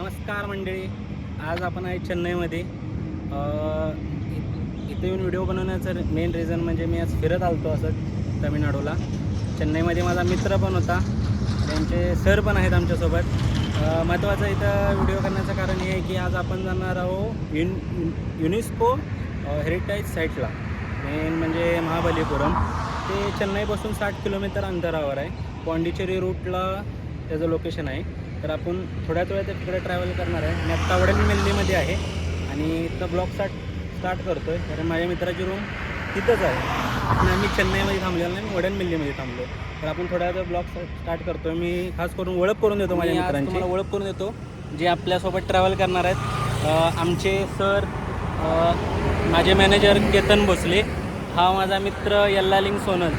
नमस्कार मंडळी. आज आपण आहे चेन्नईमध्ये. इथे येऊन व्हिडिओ बनवण्याचं मेन रिझन म्हणजे मी आज फिरत आलतो असं तामिळनाडूला. चेन्नईमध्ये माझा मित्र पण होता. त्यांचे सर पण आहेत आमच्यासोबत. महत्त्वाचं इथं व्हिडिओ करण्याचं कारण हे आहे की आज आपण जाणार आहोत युन युनिस्को हेरिटेज साईटला मेन म्हणजे महाबलीपुरम. ते चेन्नईपासून साठ किलोमीटर अंतरावर आहे. पॉंडिचेरी रूटला त्याचं लोकेशन आहे. तर आपण थोड्याच वेळात तिकडे ट्रॅव्हल करणार आहे. मी आत्ता वडणमेल्लीमध्ये आहे. आणि इथं ब्लॉक स्टार्ट स्टार्ट करतो आहे कारण माझ्या मित्राची रूम तिथंच आहे. आणि आम्ही चेन्नईमध्ये थांबलेलो नाही मी वडणमेल्लीमध्ये थांबलो तर आपण थोड्या वेळ ब्लॉक स्टार्ट करतो मी खास करून ओळख करून देतो माझ्या मित्रांची. ओळख करून देतो जे आपल्यासोबत ट्रॅव्हल करणार आहेत. आमचे सर माझे मॅनेजर केतन भोसले हा माझा मित्र यल्लालिंग सोनल.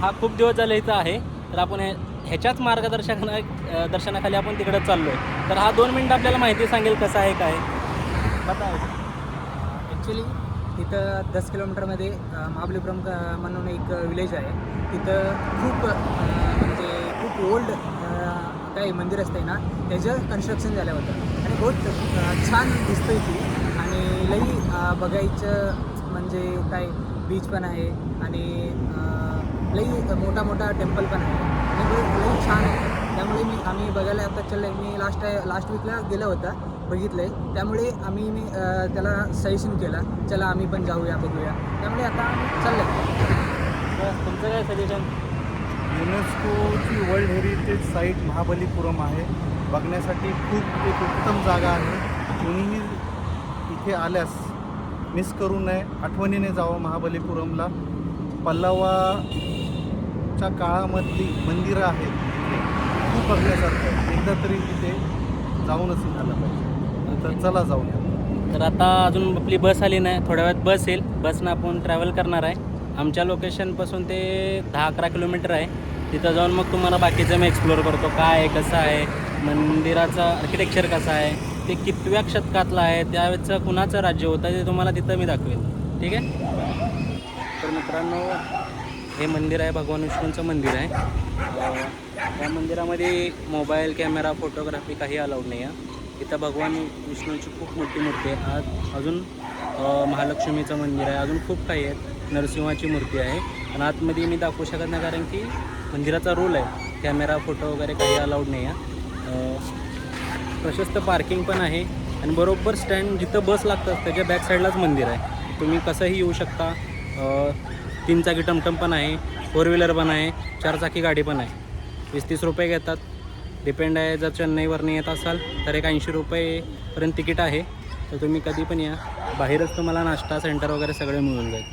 हा खूप दिवस झाले इथं आहे. तर आपण हे- ह्याच्याच मार्गदर्शना दर्शनाखाली आपण तिकडे चाललो आहे तर हा दोन मिनटं आपल्याला माहिती सांगेल कसं आहे काय बताव ॲक्च्युली तिथं दस किलोमीटरमध्ये महाबलीपुरम म्हणून एक विलेज आहे. तिथं खूप म्हणजे खूप ओल्ड काही मंदिर असते ना त्याचं कन्स्ट्रक्शन झालं होतं. आणि बहुत छान दिसतं ती. आणि लई बघायचं म्हणजे काय बीच पण आहे. आणि लई मोठा मोठा टेम्पल पण आहे. बहुत लई छान आहे. त्यामुळे मी आम्ही बघायला आता चाललं मी लास्ट लास्ट वीकला गेलो होता बघितलं आहे त्यामुळे आम्ही मी त्याला सजेशन केलं चला आम्ही पण जाऊया बघूया. त्यामुळे आता चाललं तुमचं काय सजेशन युनेस्कोची वर्ल्ड हेरिटेज साईट महाबलीपुरम आहे. बघण्यासाठी खूप एक उत्तम जागा आहे. कोणीही इथे आल्यास मिस करू नये. आठवणीने जावं महाबलीपुरमला. पल्लवाच्या काळामधली मंदिरं आहेत खूप बघण्यासारखं आहे. एकदा तरी तिथे जाऊनच आलं पाहिजे. तर चला जाऊया तर आता अजून आपली बस आली नाही. थोड्या वेळात बस येईल. बसनं आपण ट्रॅव्हल करणार आहे. आमच्या लोकेशनपासून ते दहा अकरा किलोमीटर आहे. तिथं जाऊन मग तुम्हाला बाकीचं मी एक्सप्लोअर करतो. काय आहे कसं आहे मंदिराचं आर्किटेक्चर कसं आहे ते कितव्या शतकातलं आहे त्यावेळेचं कुणाचं राज्य होतं ते तुम्हाला तिथं मी दाखवेल. ठीक आहे? तर मित्रांनो हे मंदिर आहे भगवान विष्णूंचं मंदिर आहे. या मंदिरामध्ये मोबाईल कॅमेरा फोटोग्राफी काही अलाउड नाही आहे. इथं भगवान विष्णूंची खूप मोठी मूर्ती आहे. आज अजून महालक्ष्मीचं मंदिर आहे. अजून खूप काही आहेत. नरसिंहाची मूर्ती आहे. आणि आतमध्ये मी दाखवू शकत नाही कारण की मंदिराचा रूल आहे. कॅमेरा फोटो वगैरे काही अलाउड नाही आहे. प्रशस्त पार्किंग पण आहे. आणि बरोबर स्टँड जिथं बस लागतं त्याच्या बॅक साईडलाच मंदिर आहे. तुम्ही कसंही येऊ शकता. तीन चाकी टमटम पण आहे फोर व्हीलर पण आहे चार चाकी गाडी पण आहे. वीस तीस रुपये घेतात. डिपेंड आहे जर चेन्नईवरनं येत असाल तर एक ऐंशी रुपयेपर्यंत तिकीट आहे. तर तुम्ही कधी पण या. बाहेरच तुम्हाला नाश्ता सेंटर वगैरे सगळे मिळून जाईल.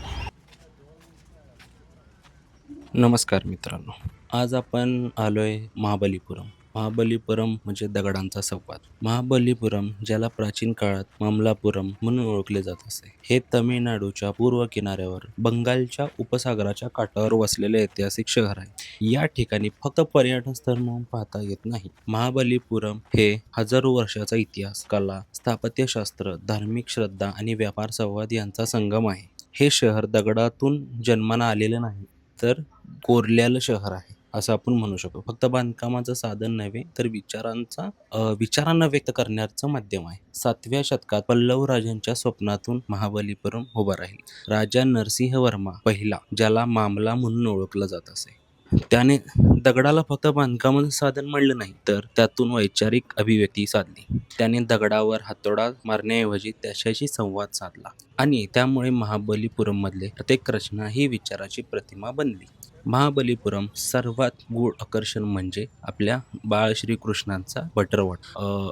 नमस्कार मित्रांनो. आज आपण आलो आहे महाबलीपुरम. महाबलीपुरम म्हणजे दगडांचा संवाद. महाबलीपुरम ज्याला प्राचीन काळात मामलापुरम म्हणून ओळखले जात असे हे तमिळनाडूच्या पूर्व किनाऱ्यावर बंगालच्या उपसागराच्या काठावर वसलेले ऐतिहासिक शहर आहे. या ठिकाणी फक्त पर्यटन स्थळ म्हणून पाहता येत नाही. महाबलीपुरम हे हजारो वर्षाचा इतिहास कला स्थापत्यशास्त्र धार्मिक श्रद्धा आणि व्यापार संवाद यांचा संगम आहे. हे शहर दगडातून जन्माला आलेलं नाही तर कोरलेलं शहर आहे. असं आपण म्हणू शकतो. फक्त बांधकामाचं साधन नव्हे तर विचारांचा विचारांना व्यक्त करण्याचं माध्यम आहे. सातव्या शतकात पल्लव राजांच्या स्वप्नातून महाबलीपुरम उभा राहील. राजा नरसिंह वर्मा पहिला ज्याला मामला म्हणून ओळखलं जात असे. त्याने दगडाला फक्त बांधकामाचं साधन म्हणलं नाही तर त्यातून वैचारिक अभिव्यक्ती साधली. त्याने दगडावर हातोडा मारण्याऐवजी त्याच्याशी संवाद साधला. आणि त्यामुळे महाबलीपुरममधले प्रत्येक रचना ही विचाराची प्रतिमा बनली. महाबलीपुरम सर्वात गूढ आकर्षण म्हणजे आपल्या बाळ श्रीकृष्णांचा बटरवट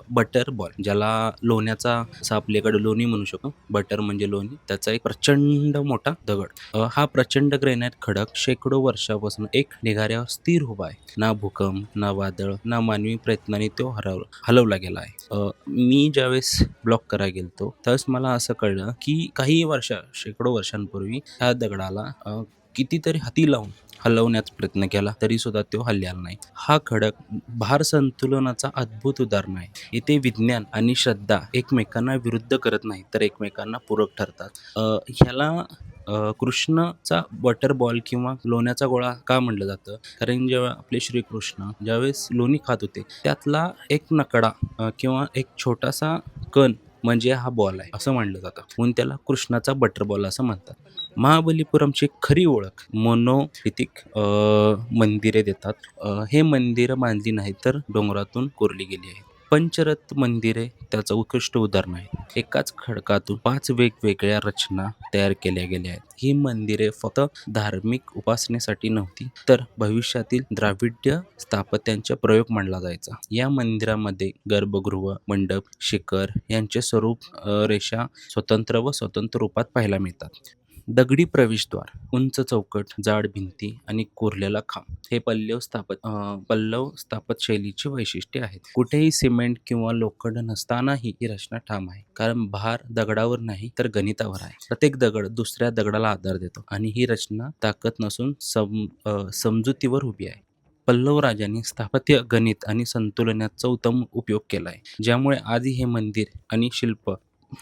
बटर बॉल ज्याला लोण्याचा असं आपल्याकडे लोणी म्हणू शकतो. बटर म्हणजे लोणी त्याचा एक प्रचंड मोठा दगड. हा प्रचंड ग्रेनाईट खडक शेकडो वर्षापासून एक ढिगाऱ्यावर स्थिर उभा आहे. ना भूकंप ना वादळ ना मानवी प्रयत्नाने तो हरव हलवला गेला आहे. मी ज्यावेळेस ब्लॉक करायला गेलतो त्यावेळेस मला असं कळलं की काही वर्ष शेकडो वर्षांपूर्वी ह्या दगडाला कितीतरी हाती लावून हलवण्याचा प्रयत्न केला तरी सुद्धा तो हललेला नाही. हा खडक भार संतुलनाचा अद्भुत उदाहरण आहे. इथे विज्ञान आणि श्रद्धा एकमेकांना विरुद्ध करत नाही तर एकमेकांना पूरक ठरतात. ह्याला कृष्णचा कृष्णाचा बटर बॉल किंवा लोण्याचा गोळा का म्हणलं जातं? कारण जेव्हा आपले श्रीकृष्ण ज्यावेळेस लोणी खात होते त्यातला एक नकडा किंवा एक छोटासा कण म्हणजे हा बॉल आहे असं मानलं जातं. म्हणून त्याला कृष्णाचा बटर बॉल असं म्हणतात. महाबलीपुरमची खरी ओळख मोनोलिथिक मंदिरे देतात. हे मंदिरं बांधली नाही तर डोंगरातून कोरली गेली आहेत. पंचरथ मंदिरे त्याचं उत्कृष्ट उदाहरण आहे. एकाच खडकातून पाच वेगवेगळ्या रचना तयार केल्या गेल्या आहेत. ही मंदिरे फक्त धार्मिक उपासनेसाठी नव्हती तर भविष्यातील द्राविड्य स्थापत्यांचा प्रयोग मानला जायचा. या मंदिरामध्ये गर्भगृह मंडप शिखर यांचे स्वरूप रेषा स्वतंत्र व स्वतंत्र रूपात पाहायला मिळतात. दगडी प्रवेशद्वार उंच चौकट जाड भिंती आणि कोरलेला खांब हे पल्लव स्थापत अं, पल्लव स्थापत शैलीची वैशिष्ट्ये आहेत. कुठेही सिमेंट किंवा लोखंड नसतानाही ही रचना ठाम आहे. कारण भार दगडावर नाही तर गणितावर आहे. प्रत्येक दगड दुसऱ्या दगडाला आधार देतो आणि ही रचना ताकद नसून सम अं, समजुतीवर उभी आहे. पल्लव राजांनी स्थापत्य गणित आणि संतुलनाचा उत्तम उपयोग केला आहे ज्यामुळे आजही हे मंदिर आणि शिल्प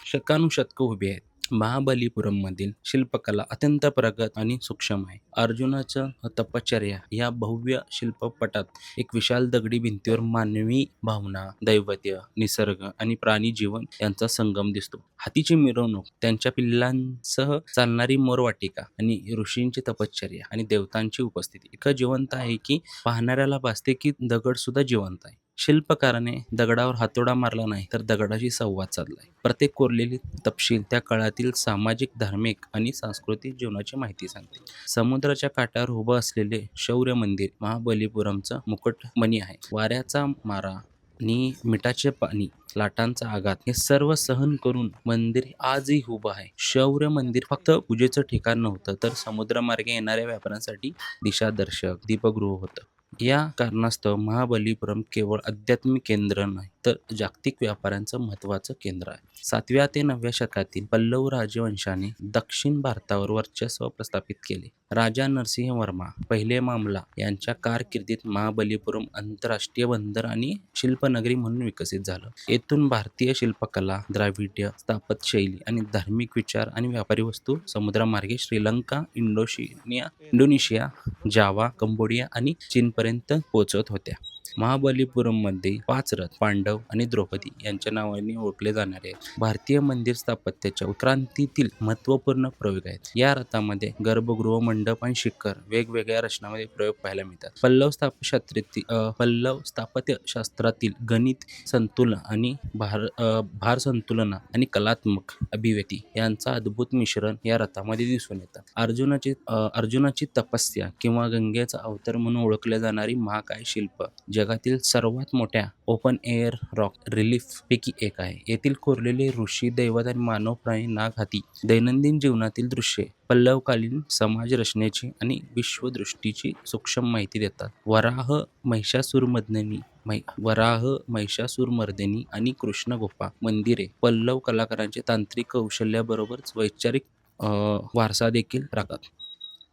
शतकानुशतक उभे आहेत. महाबलीपुरममधील शिल्पकला अत्यंत प्रगत आणि सूक्ष्म आहे. अर्जुनाचं तपश्चर्या या भव्य शिल्पपटात एक विशाल दगडी भिंतीवर मानवी भावना दैवत्य निसर्ग आणि प्राणी जीवन यांचा संगम दिसतो. हातीची मिरवणूक त्यांच्या पिल्लांसह चालणारी मोरवाटिका आणि ऋषींची तपश्चर्या आणि देवतांची उपस्थिती. इतकं जिवंत आहे की पाहणाऱ्याला भासते की दगड सुद्धा जिवंत आहे. शिल्पकाराने दगडावर हातोडा मारला नाही तर दगडाशी संवाद साधलाय. प्रत्येक कोरलेली तपशील त्या काळातील सामाजिक धार्मिक आणि सांस्कृतिक जीवनाची माहिती सांगते. समुद्राच्या काठावर उभं असलेले शौर्य मंदिर महाबलीपुरमचं मुकुटमणी आहे. वाऱ्याचा मारा आणि मिठाचे पाणी लाटांचा आघात हे सर्व सहन करून मंदिर आजही उभं आहे. शौर्य मंदिर फक्त पूजेचं ठिकाण नव्हतं तर समुद्रमार्गे येणाऱ्या व्यापाऱ्यांसाठी दिशादर्शक दीपगृह होतं. या कारणास्तव महाबलीपुरम केवळ आध्यात्मिक केंद्र नाही तर जागतिक व्यापाऱ्यांचं महत्त्वाचं केंद्र आहे. सातव्या ते नवव्या शतकातील पल्लव राजवंशाने दक्षिण भारतावर वर्चस्व प्रस्थापित केले. राजा नरसिंह वर्मा पहिले मामला यांच्या कारकिर्दीत महाबलीपुरम आंतरराष्ट्रीय बंदर आणि शिल्पनगरी म्हणून विकसित झालं. येथून भारतीय शिल्पकला द्राविड्य स्थापत्यशैली आणि धार्मिक विचार आणि व्यापारी वस्तू समुद्रामार्गे श्रीलंका इंडोशिनिया इंडोनेशिया जावा कंबोडिया आणि चीनपर्यंत पर्यंत पोचत होत्या. महाबलीपुरममध्ये पाच रथ पांडव आणि द्रौपदी यांच्या नावाने ओळखले जाणारे भारतीय मंदिर स्थापत्याच्या उत्क्रांतीतील महत्त्वपूर्ण प्रयोग आहेत. या रथामध्ये गर्भगृह मंडप आणि शिखर वेगवेगळ्या रचनामध्ये प्रयोग पाहायला मिळतात. पल्लव स्थापशास्त्रातील पल्लव स्थापत्य शास्त्रातील गणित संतुलन आणि भार भार संतुलन आणि कलात्मक अभिव्यक्ती यांचा अद्भुत मिश्रण या रथामध्ये दिसून येतात. अर्जुनाची अर्जुनाची तपस्या किंवा गंगेचा अवतार म्हणून ओळखले जाणारी महाकाय शिल्प जगातील सर्वात मोठ्या ओपन एअर रॉक रिलीफ पैकी एक आहे. येथील कोरलेले ऋषी दैवत आणि मानव प्राणी नागहाती दैनंदिन जीवनातील दृश्ये पल्लवकालीन समाज रचनेची आणि विश्वदृष्टीची सूक्ष्म माहिती देतात. वराह महिषासुरमर्दिनी मै वराह महिषासुरमर्दिनी आणि कृष्णगोपा मंदिरे पल्लव कलाकारांचे तांत्रिक कौशल्याबरोबरच वैचारिक वारसा देखील राखतात.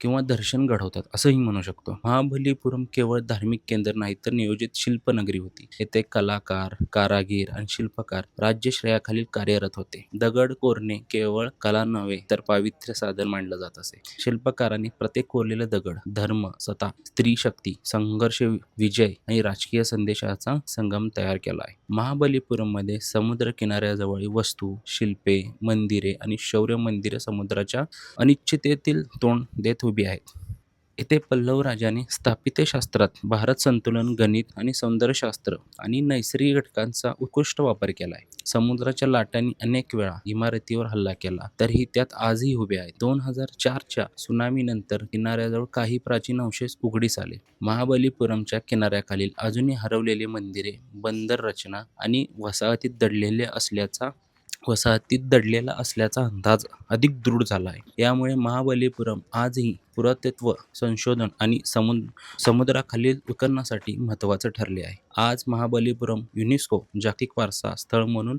किंवा दर्शन घडवतात असंही म्हणू शकतो. महाबलीपुरम केवळ धार्मिक केंद्र नाही तर नियोजित शिल्पनगरी होती. येथे कलाकार कारागीर आणि शिल्पकार राज्यश्रेयाखालील कार्यरत होते. दगड कोरणे केवळ कला नव्हे तर पावित्र्य साधन मानलं जात असे. शिल्पकारांनी प्रत्येक कोरलेला दगड धर्म सत्ता स्त्री शक्ती संघर्ष विजय आणि राजकीय संदेशाचा संगम तयार केला आहे. महाबलीपुरममध्ये समुद्र किनाऱ्याजवळ वस्तू शिल्पे मंदिरे आणि शौर्य मंदिरे समुद्राच्या अनिश्चिततेतील तोंड देत उभी आहेत. येथे पल्लव राजाने स्थापितशास्त्रात भारत संतुलन गणित आणि सौंदर्यशास्त्र आणि नैसर्गिक घटकांचा उत्कृष्ट वापर केला आहे. समुद्राच्या लाटांनी अनेक वेळा इमारतीवर हल्ला केला तरीही त्यात आजही उभे आहेत. दोन हजार चारच्या सुनामीनंतर किनाऱ्याजवळ काही प्राचीन अवशेष उघडीस आले. महाबलीपुरमच्या किनाऱ्याखालील अजूनही हरवलेले मंदिरे बंदर रचना आणि वसाहतीत दडलेले असल्याचा वसाहतीत दडलेला असल्याचा अंदाज अधिक दृढ झाला आहे. यामुळे महाबलीपुरम आजही पुरातत्व संशोधन आणि समुद्र समुद्राखालील उत्खननासाठी महत्त्वाचं ठरले आहे. आज महाबलीपुरम युनेस्को जागतिक वारसा स्थळ म्हणून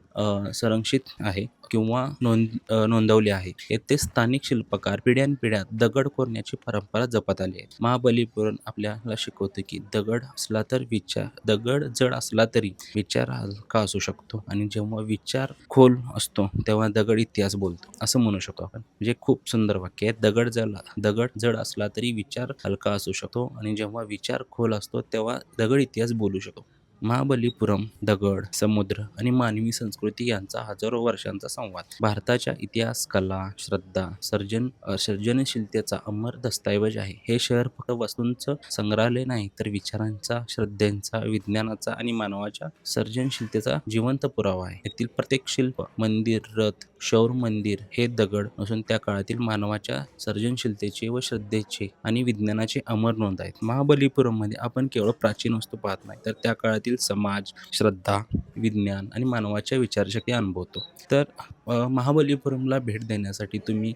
संरक्षित आहे किंवा नोंद नोंदवले आहे. येथे स्थानिक शिल्पकार पिढ्यानपिढ्या दगड कोरण्याची परंपरा जपत आली आहे महाबलीपुरम आपल्याला शिकवते की दगड असला तर विचार दगड जड असला तरी विचार हलका असू शकतो आणि जेव्हा विचार खोल असतो तेव्हा दगड इतिहास बोलतो. असं म्हणू शकतो आपण. म्हणजे खूप सुंदर वाक्य आहे दगड जला दगड जड असला तरी विचार हलका असू शकतो आणि जेव्हा विचार खोल असतो तेव्हा दगड इतिहास बोलू शकतो. महाबलीपुरम दगड समुद्र आणि मानवी संस्कृती यांचा हजारो वर्षांचा संवाद. भारताच्या इतिहास कला श्रद्धा सर्जन सर्जनशीलतेचा अमर दस्तऐवज आहे. हे शहर फक्त वस्तूंचं संग्रहालय नाही तर विचारांचा श्रद्धेचा विज्ञानाचा आणि मानवाच्या सर्जनशीलतेचा जिवंत पुरावा आहे. येथील प्रत्येक शिल्प मंदिर रथ शौर मंदिर हे दगड असून त्या काळातील मानवाच्या सर्जनशीलतेचे व श्रद्धेचे आणि विज्ञानाचे अमर नोंद आहेत. महाबलीपुरममध्ये आपण केवळ प्राचीन वस्तू पाहत नाही तर त्या काळातील समाज श्रद्धा विज्ञान आणि मानवाच्या विचारशक्ती अनुभवतो. तर महाबलीपुरमला भेट देण्यासाठी तुम्ही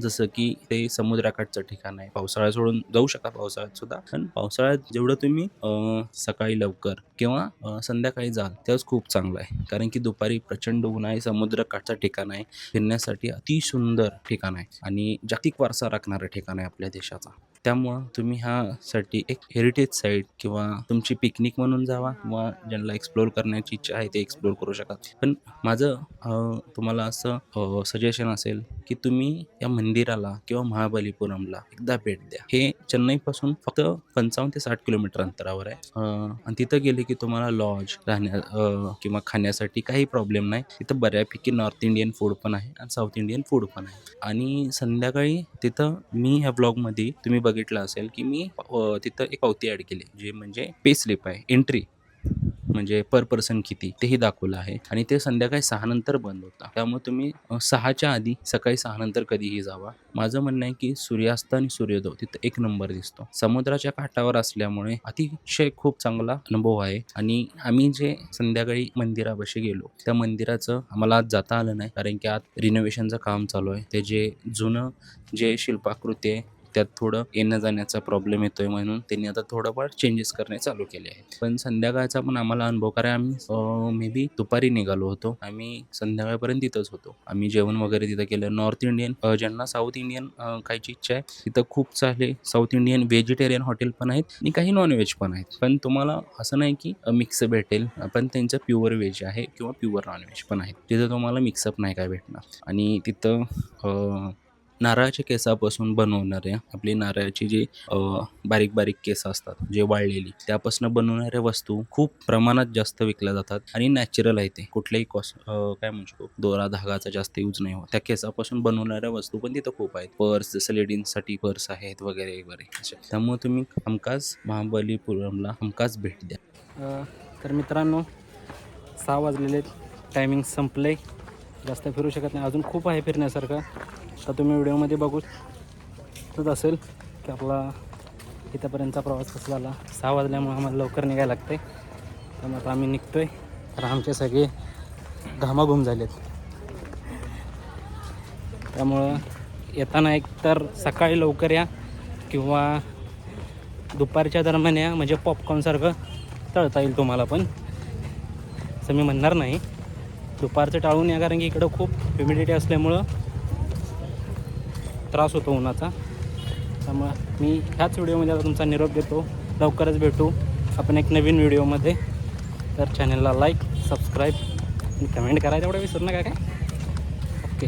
जसं की ते समुद्राकाठचं ठिकाण आहे. पावसाळ्यात सोडून जाऊ शकता पावसाळ्यात सुद्धा. पण पावसाळ्यात जेवढं तुम्ही सकाळी लवकर किंवा संध्याकाळी जाल तेव्हाच खूप चांगलं आहे. कारण की दुपारी प्रचंड ऊन आहे समुद्रकाठचं ठिकाण आहे. फिरण्यासाठी अति सुंदर ठिकाण आहे आणि जागतिक वारसा राखणारं ठिकाण आहे आपल्या देशाचा. त्यामुळं तुम्ही ह्यासाठी एक हेरिटेज साईट किंवा तुमची पिकनिक म्हणून जावा किंवा ज्यांना एक्सप्लोर करण्याची इच्छा आहे ते एक्सप्लोर करू शकाल पण माझं तुम्हाला तुम्हाला असं सजेशन असेल की तुम्ही या मंदिराला किंवा महाबलीपुरमला एकदा भेट द्या. हे चेन्नईपासून फक्त पंचावन्न ते साठ किलोमीटर अंतरावर आहे. आणि तिथं गेले की तुम्हाला लॉज राहण्या किंवा खाण्यासाठी काही प्रॉब्लेम नाही. तिथं बऱ्यापैकी नॉर्थ इंडियन फूड पण आहे आणि साऊथ इंडियन फूड पण आहे. आणि संध्याकाळी तिथं मी ह्या ब्लॉगमध्ये तुम्ही बघितलं असेल की मी तिथं एक पावती ॲड केली जे म्हणजे पे स्लिप आहे एंट्री म्हणजे पर पर्सन किती तेही दाखवलं आहे. आणि ते संध्याकाळी सहा नंतर बंद होता. त्यामुळे तुम्ही सहाच्या आधी सकाळी सहा नंतर कधीही जावा. माझं म्हणणं आहे की सूर्यास्त आणि सूर्योदय तिथं एक नंबर दिसतो. समुद्राच्या काठावर असल्यामुळे अतिशय खूप चांगला अनुभव आहे. आणि आम्ही जे संध्याकाळी मंदिरापाशी गेलो त्या मंदिराचं आम्हाला आज जाता आलं नाही. कारण की आत रिनोव्हेशनचं काम चालू आहे. ते जे जुनं जे शिल्पाकृती आहे त्यात थोडं येण्या जाण्याचा प्रॉब्लेम येतोय म्हणून त्यांनी आता थोडंफार चेंजेस करणे चालू केले आहेत. पण संध्याकाळचा पण आम्हाला अनुभव कारण आम्ही मे बी दुपारी निघालो होतो. आम्ही संध्याकाळपर्यंत तिथंच होतो. आम्ही जेवण वगैरे तिथं केलं. नॉर्थ इंडियन ज्यांना साऊथ इंडियन खायची इच्छा आहे तिथं खूप चांगले साऊथ इंडियन व्हेजिटेरियन हॉटेल पण आहेत आणि काही नॉनव्हेज पण आहेत. पण तुम्हाला असं नाही की मिक्स भेटेल पण त्यांचं प्युअर व्हेज आहे किंवा प्युअर नॉनव्हेज पण आहेत तिथं तुम्हाला मिक्सअप नाही काय भेटणार. आणि तिथं नारळाच्या केसापासून बनवणाऱ्या आपली नारळाची जी बारीक बारीक केस असतात जे वाळलेली त्यापासून बनवणाऱ्या वस्तू खूप प्रमाणात जास्त विकल्या जातात आणि नॅचरल आहे ते. कुठल्याही कॉस काय म्हणू शकतो दोरा धागाचा जास्त यूज नाही होत. त्या केसापासून बनवणाऱ्या वस्तू पण तिथं खूप आहेत. पर्स जसं लेडीजसाठी पर्स आहेत वगैरे वगैरे. अशा. त्यामुळे तुम्ही हमखास महाबलीपुरमला हमखास भेट द्या. तर मित्रांनो सहा वाजलेले टायमिंग संपले जास्त फिरू शकत नाही. अजून खूप आहे फिरण्यासारखं. तर तुम्ही व्हिडिओमध्ये बघू शकत असेल की आपला इथंपर्यंतचा प्रवास कसा झाला सहा वाजल्यामुळे आम्हाला लवकर निघायला लागते त्यामुळे आता आम्ही निघतो आहे तर आमचे सगळे घामाघूम झालेत. त्यामुळं येताना एक तर सकाळी लवकर या किंवा दुपारच्या दरम्यान या. म्हणजे पॉपकॉर्नसारखं तळता येईल तुम्हाला पण. असं मी म्हणणार नाही. दुपारचं टाळून या कारण की इकडं खूप ह्युमिडिटी असल्यामुळं त्रास होतो उन्हाचा. त्यामुळं मी ह्याच व्हिडिओमध्ये आता तुमचा निरोप देतो लवकरच भेटू आपण एक नवीन व्हिडिओमध्ये. तर चॅनलला लाईक सबस्क्राईब आणि कमेंट करायला एवढं विसरू नका काय? ओके.